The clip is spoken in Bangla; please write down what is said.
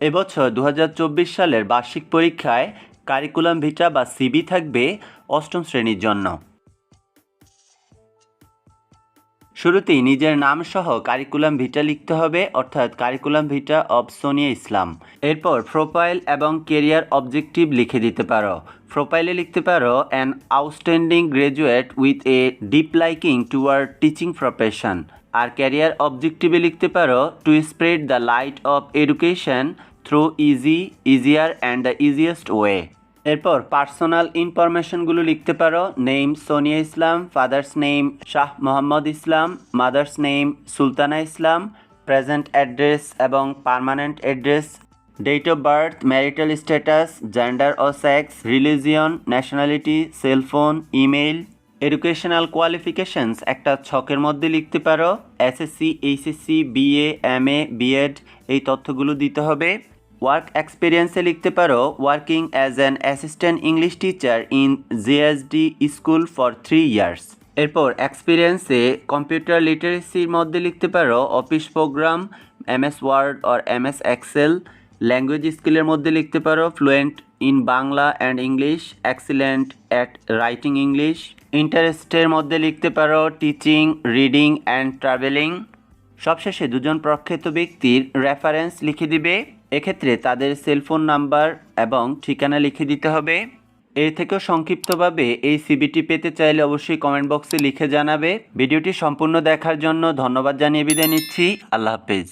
এবছর দু হাজার চব্বিশ সালের বার্ষিক পরীক্ষায় কারিকুলাম ভিটা বা সিবি থাকবে অষ্টম শ্রেণির জন্য। শুরুতেই নিজের নাম সহ কারিকুলাম ভিটা লিখতে হবে, অর্থাৎ curriculum vitae of Sonia Islam. এরপর প্রোফাইল এবং কেরিয়ার অবজেক্টিভ লিখে দিতে পারো। প্রোফাইলে লিখতে পারো an outstanding graduate with a deep liking toward teaching profession R career অবজেক্টিভে লিখতে পারো to spread the light of education through easy easier and the easiest way এরপর পার্সোনাল ইনফরমেশনগুলো লিখতে পারো name Sonia Islam father's name Shah Mohammad Islam mother's name Sultana Islam present address এবং permanent address date of birth marital status gender O sex religion nationality cellphone email educational qualifications একটা ছকের মধ্যে লিখতে পারো SSC HSC BA M A BEd এই তথ্যগুলো দিতে হবে। ওয়ার্ক এক্সপিরিয়েন্সে লিখতে পারো working as an assistant English teacher in GSD school for three years এরপর এক্সপিরিয়েন্সে কম্পিউটার লিটারেসির মধ্যে লিখতে পারো office program MS Word or MS Excel language স্কিলের মধ্যে লিখতে পারো fluent in Bangla and English excellent at writing English ইন্টারেস্টের মধ্যে লিখতে পারো টিচিং রিডিং অ্যান্ড ট্রাভেলিং সবশেষে দুজন প্রখ্যাত ব্যক্তির রেফারেন্স লিখে দিবে। এক্ষেত্রে তাদের সেলফোন নাম্বার এবং ঠিকানা লিখে দিতে হবে। এর থেকেও সংক্ষিপ্তভাবে এই সিবিটি পেতে চাইলে অবশ্যই কমেন্ট বক্সে লিখে জানাবে। ভিডিওটি সম্পূর্ণ দেখার জন্য ধন্যবাদ জানিয়ে বিদায় নিচ্ছি। আল্লাহ হাফেজ।